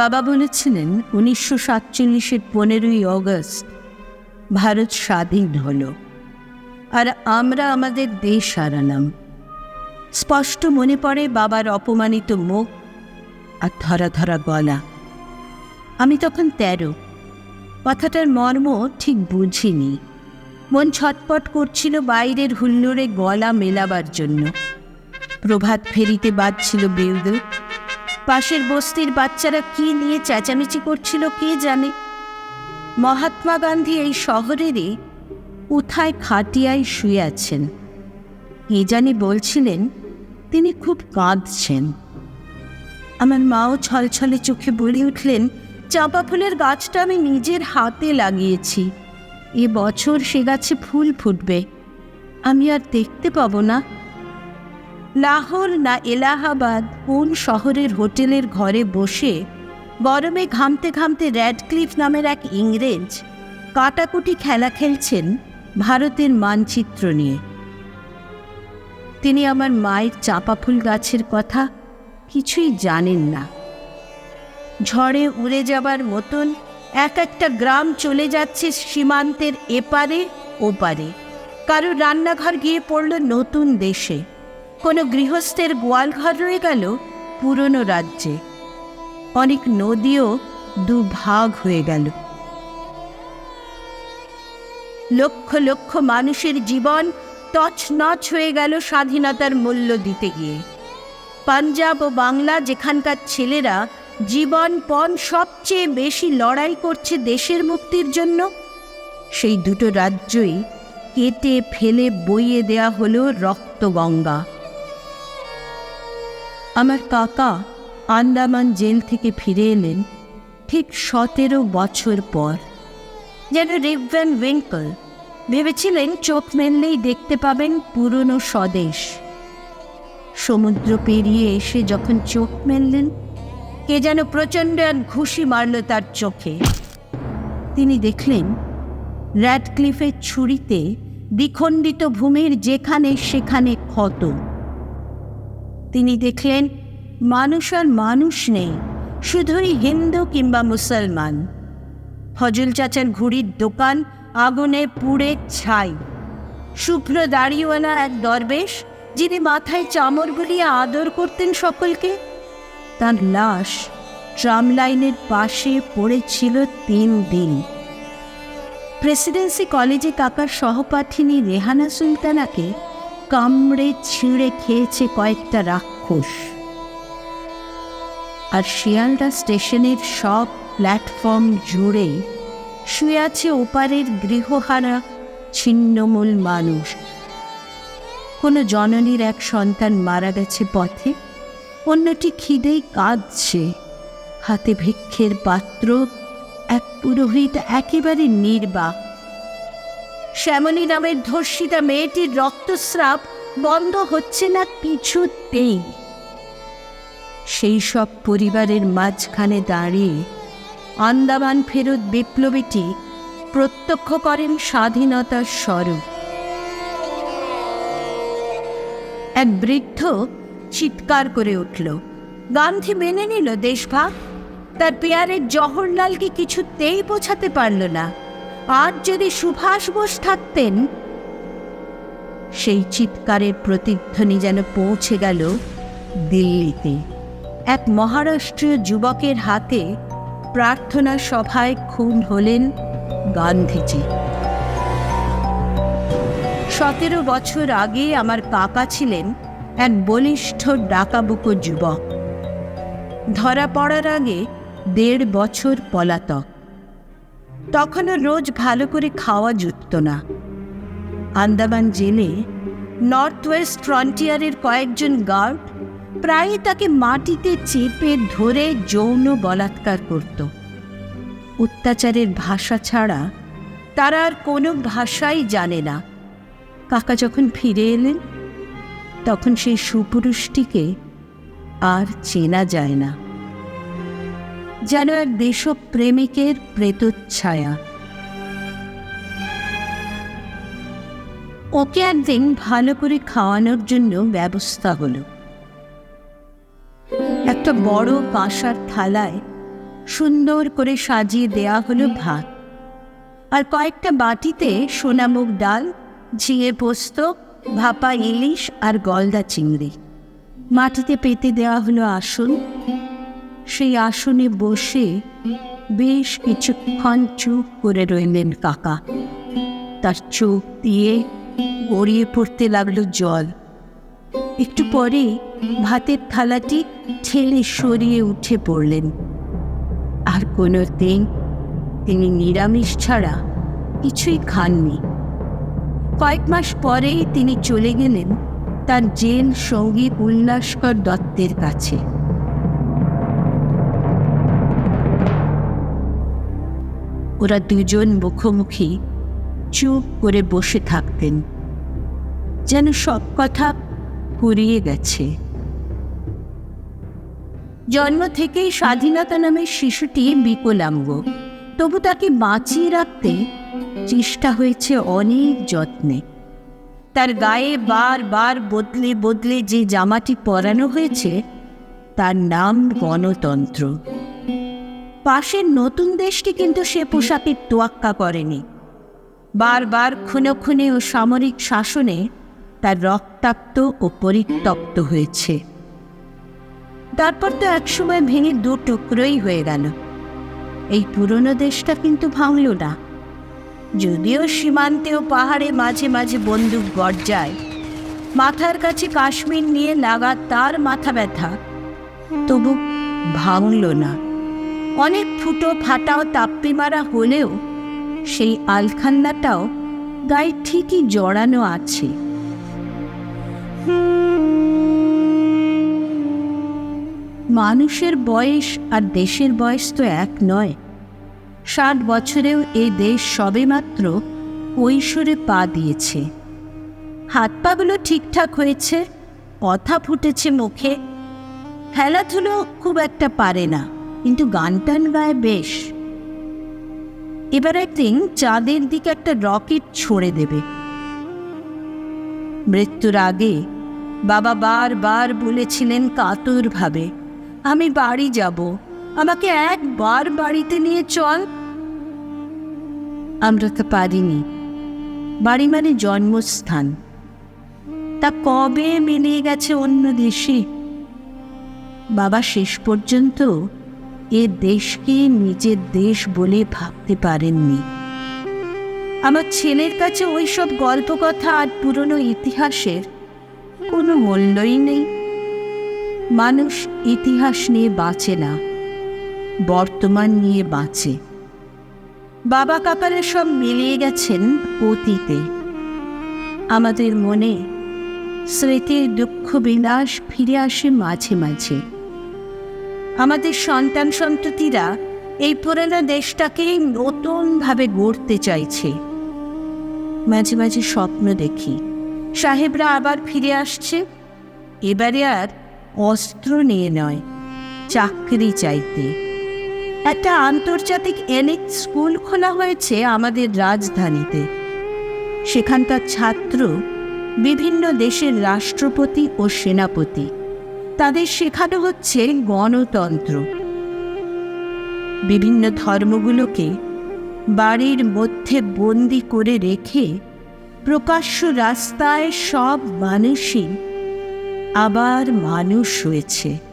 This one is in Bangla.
বাবা বলেছিলেন, উনিশশো সাতচল্লিশের পনেরোই অগস্ট ভারত স্বাধীন হল। আর আমরা আমাদের দেশ হারালাম। স্পষ্ট মনে পড়ে বাবার অপমানিত মুখ আর ধরা ধরা গলা। আমি তখন তেরো। কথাটার মর্ম ঠিক বুঝিনি। মন ছটপট করছিল বাইরের হুল্লোড়ে গলা মেলাবার জন্য। প্রভাত ফেরিতে বাজছিল বেউদু পাশের বস্তির বাচ্চারা কি নিয়ে চেঁচামেচি করছিল কে জানে? মহাত্মা গান্ধী এই শহরেরই উথায় খাটিয়ায় শুয়ে আছেন। কে জানি বলছিলেন, তিনি খুব কাঁদছেন। আমার মাও ছলছলে চোখে বলে উঠলেন, চাঁপা ফুলের গাছটা আমি নিজের হাতে লাগিয়েছি। এ বছর সে গাছে ফুল ফুটবে। আমি আর দেখতে পাবো না। লাহোর না এলাহাবাদ কোন শহরের হোটেলের ঘরে বসে গরমে ঘামতে ঘামতে র্যাডক্লিফ নামের এক ইংরেজ কাটাকুটি খেলা খেলছেন ভারতের মানচিত্র নিয়ে। তিনি আমার মায়ের চাঁপা ফুল গাছের কথা কিছুই জানেন না। ঝড়ে উড়ে যাবার মতন এক একটা গ্রাম চলে যাচ্ছে সীমান্তের এপারে ওপারে। কারও রান্নাঘর গিয়ে পড়ল নতুন দেশে। কোনো গৃহস্থের গোয়ালঘর রয়ে গেল পুরনো রাজ্যে। অনেক নদীও দুভাগ হয়ে গেল। লক্ষ লক্ষ মানুষের জীবন তছনছ হয়ে গেল স্বাধীনতার মূল্য দিতে গিয়ে। পাঞ্জাব ও বাংলা যেখানকার ছেলেরা জীবনপণ সবচেয়ে বেশি লড়াই করছে দেশের মুক্তির জন্য, সেই দুটো রাজ্যই কেটে ফেলে বইয়ে দেয়া হলো রক্তগঙ্গা। আমার কাকা আন্দামান জেল থেকে ফিরে এলেন ঠিক সতেরো বছর পর। যেন রিভেন উইঙ্কল ভেবেছিলেন চোখ মেললেই দেখতে পাবেন পুরনো স্বদেশ। সমুদ্র পেরিয়ে এসে যখন চোখ মেললেন, কে যেন প্রচণ্ড এক ঘুষি মারল তার চোখে। তিনি দেখলেন, র্যাডক্লিফের ছুরিতে দ্বিখণ্ডিত ভূমির যেখানে সেখানে ক্ষত। তিনি দেখলেন, মানুষ আর মানুষ নেই, শুধুই হিন্দু কিংবা মুসলমান। ফজল চাচার ঘুড়ির দোকান আগুনে পুড়ে ছাই। শুভ্র দাড়িওয়ালা এক দরবেশ, যিনি মাথায় চামড় গুলিয়ে আদর করতেন সকলকে, তার লাশ ট্রাম লাইনের পাশে পড়েছিল তিন দিন। প্রেসিডেন্সি কলেজে কাকার সহপাঠিনী রেহানা সুলতানাকে কামড়ে ছিঁড়ে খেয়েছে কয়েকটা রাক্ষস। আর শিয়ালদা স্টেশনের সব প্ল্যাটফর্ম জুড়ে শুয়ে আছে ওপারের গৃহহারা ছিন্নমূল মানুষ। কোনো জননীর এক সন্তান মারা গেছে পথে, অন্যটি খিদেই কাঁদছে। হাতে ভিক্ষের পাত্র, এক পুরোহিত একেবারে নির্বাক। শ্যামলী নামের ধর্ষিতা মেয়েটির রক্তস্রাব বন্ধ হচ্ছে না কিছুতেই। সেই সব পরিবারের মাঝখানে দাঁড়িয়ে আন্দামান ফেরত বিপ্লবীটি প্রত্যক্ষ করেন স্বাধীনতার স্বরূপ। এক বৃদ্ধ চিৎকার করে উঠল, গান্ধী মেনে নিল, দেশভাগ। তার পেয়ারের জওহরলালকে কিছুতেই বোঝাতে পারল না। আজ যদি সুভাষ বোস থাকতেন, সেই চিৎকারের প্রতিধ্বনি যেন পৌঁছে গেল দিল্লিতে। এক মহারাষ্ট্রীয় যুবকের হাতে প্রার্থনা সভায় খুন হলেন গান্ধীজি। সতেরো বছর আগে আমার কাকা ছিলেন এক বলিষ্ঠ ডাকাবুকো যুবক। ধরা পড়ার আগে দেড় বছর পলাতক। তখনও রোজ ভালো করে খাওয়া জুটত না। আন্দামান জেলে নর্থ ওয়েস্ট ফ্রন্টিয়ারের কয়েকজন গার্ড প্রায়ই তাকে মাটিতে চেপে ধরে যৌন বলাৎকার করত। অত্যাচারের ভাষা ছাড়া তারা আর কোনো ভাষাই জানে না। কাকা যখন ফিরে এলেন, তখন সেই সুপুরুষটিকে আর চেনা যায় না। যেন এক দেশপ্রেমিকের প্রেতচ্ছায়া। ওকে একদিন ভালো করে খাওয়ানোর জন্য ব্যবস্থা হলো। একটা বড় কাঁসার থালায় সুন্দর করে সাজিয়ে দেয়া হলো ভাত। আর কয়েকটা বাটিতে সোনামুখ ডাল, ঝিঙে পোস্ত, ভাপা ইলিশ আর গলদা চিংড়ি। মাটিতে পেতে দেওয়া হলো আসন সেই আসনে বসে বেশ কিছুক্ষণ চুপ করে রইলেন কাকা। তার চোখ দিয়ে গড়িয়ে পড়তে লাগল জল। একটু পরে ভাতের থালাটি ঠেলে সরিয়ে উঠে পড়লেন। আর কোনো দিন তিনি নিরামিষ ছাড়া কিছুই খাননি। কয়েক মাস পরেই তিনি চলে গেলেন তার জেল সঙ্গী উল্লাসকর দত্তের কাছে। ওরা দুজন মুখোমুখি চুপ করে বসে থাকতেন। যেন সব কথা ফুরিয়ে গেছে। জন্ম থেকেই স্বাধীনতা নামের শিশুটি বিকলাঙ্গ। তবু তাকে বাঁচিয়ে রাখতে চেষ্টা হয়েছে অনেক যত্নে। তার গায়ে বার বদলে বদলে যে জামাটি পরানো হয়েছে, তার নাম গণতন্ত্র। পাশের নতুন দেশটি কিন্তু সে পোশাকের তোয়াক্কা করেনি। বারবার খুনে খুনে ও সামরিক শাসনে তার রক্তাক্ত ও পরিত্যক্ত হয়েছে। তারপর তো একসময় ভেঙে দু টুকরোই হয়ে গেল। এই পুরনো দেশটা কিন্তু ভাঙল না। যদিও সীমান্তে ও পাহাড়ে মাঝে মাঝে বন্দুক গর্জায়, মাথার কাছে কাশ্মীর নিয়ে লাগাতার মাথা ব্যথা, তবু ভাঙল না। অনেক ফুটো ফাটাও তাপ্পি মারা হলেও সেই আলখান্নাটাও গায়ে ঠিকই জড়ানো আছে। মানুষের বয়স আর দেশের বয়স তো এক নয়। ষাট বছরেও এই দেশ সবেমাত্র কৈশোরে পা দিয়েছে। হাত পাগুলো ঠিকঠাক হয়েছে, কথা ফুটেছে মুখে, খেলাধুলো খুব একটা পারে না। কিন্তু গান টান গায়ে বেশ। এবার একদিন চাঁদের দিকে একটা রকেট ছড়ে দেবে। মৃত্যুর আগে বাবা বারবার বলেছিলেন কাতরভাবে আমি বাড়ি যাব, আমাকে একবার বাড়িতে নিয়ে চল। আমরা তো পারিনি। বাড়ি মানে জন্মস্থান। তা কবে মিলিয়ে গেছে অন্য দেশে? বাবা শেষ পর্যন্ত এ দেশকে নিজের দেশ বলে ভাবতে পারেননি। আমার ছেলের কাছে ওইসব গল্প কথা আর পুরনো ইতিহাসের কোনো মূল্যই নেই। মানুষ ইতিহাস নিয়ে বাঁচে না, বর্তমান নিয়ে বাঁচে। বাবা কাকারে সব মিলিয়ে গেছেন অতীতে। আমাদের মনে স্মৃতির দুঃখ বিলাস ফিরে আসে মাঝে মাঝে। আমাদের সন্তান সন্ততিরা এই পুরানো দেশটাকে নতুনভাবে গড়তে চাইছে। মাঝে মাঝে স্বপ্ন দেখি, সাহেবরা আবার ফিরে আসছে। এবারে আর অস্ত্র নিয়ে নয়, চাকরি চাইতে। একটা আন্তর্জাতিক এলিট স্কুল খোলা হয়েছে আমাদের রাজধানীতে। সেখানকার ছাত্র বিভিন্ন দেশের রাষ্ট্রপতি ও সেনাপতি। তাদের শেখানো হচ্ছে গণতন্ত্র। বিভিন্ন ধর্মগুলোকে বাড়ির মধ্যে বন্দি করে রেখে প্রকাশ্য রাস্তায় সব মানুষই আবার মানুষ হয়েছে।